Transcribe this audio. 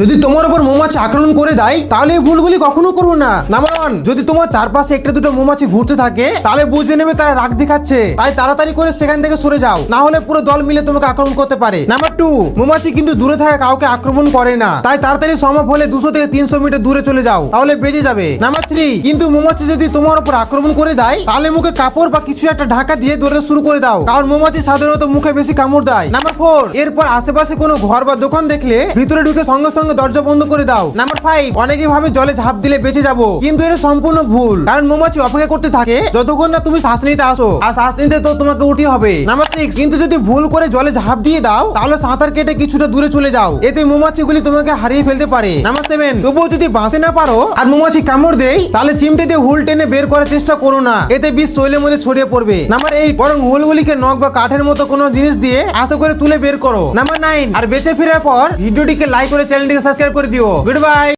যদি তোমার উপর মৌমাছি আক্রমণ করে দেয়, তাহলে এই ভুলগুলি কখনো করব না। নাম্বার ওয়ান যদি তোমার চারপাশে একটা দুটো মৌমাছি ঘুরতে থাকে, তাহলে বুঝে নেবে তারা রাগ দেখাচ্ছে। তাই তাড়াতাড়ি করে সেখান থেকে সরে যাও। না হলে পুরো দল মিলে তোমাকে আক্রমণ করতে পারে। নাম্বার টু মৌমাছি কিন্তু দূরে থাকা কাউকে আক্রমণ করে না। তাই তাড়াতাড়ি সম্ভব হলে দুশো থেকে তিনশো মিটার দূরে চলে যাও। তাহলে বেঁচে যাবে। নাম্বার থ্রি কিন্তু মৌমাছি যদি তোমার উপর আক্রমণ করে দেয়, তাহলে মুখে কাপড় বা কিছু একটা ঢাকা দিয়ে দৌড়তে শুরু করে দাও। কারণ মৌমাছি সাধারণত মুখে বেশি কামড় দেয়। নাম্বার ফোর এরপর আশেপাশে কোনো ঘর বা দোকান দেখলে ভিতরে ঢুকে সঙ্গে সঙ্গে দরজা বন্ধ করে দাও। নাম্বার ফাইভ অনেকে ভাবে জলে ঝাঁপ দিলে বেঁচে যাব। কিন্তু এটা সম্পূর্ণ ভুল। কারণ মৌমাছি অপেক্ষা করতে থাকে, যতক্ষণ না তুমি শ্বাস নিতে আসো। আর শ্বাস নিতে তো তোমাকে উঠে হবে। নাম্বার সিক্স কিন্তু যদি ভুল করে জলে ঝাঁপ দিয়ে দাও, তাহলে সাঁতার কেটে কিছুটা দূরে চলে যাও। এতে মৌমাছিগুলি তোমাকে হারিয়ে ফেলতে পারে। নাম্বার সেভেন তবুও যদি বাঁচতে না পারো আর মৌমাছি কামড় দেয়, তাহলে চিমটে দিয়ে হুল টেনে বের করার চেষ্টা করো না। এতে বিষ শৈলের মধ্যে ছড়িয়ে পড়বে। নাম্বার এইট বরং হুলগুলিকে নখ বা কাঠের মতো কোনো জিনিস দিয়ে আস্তে করে তুলে বের করো। নাম্বার নাইন আর বেঁচে ফেরার পর ভিডিওটিকে লাইক করে চ্যানেলটিকে সাবস্ক্রাইব করে দিও গুড বাই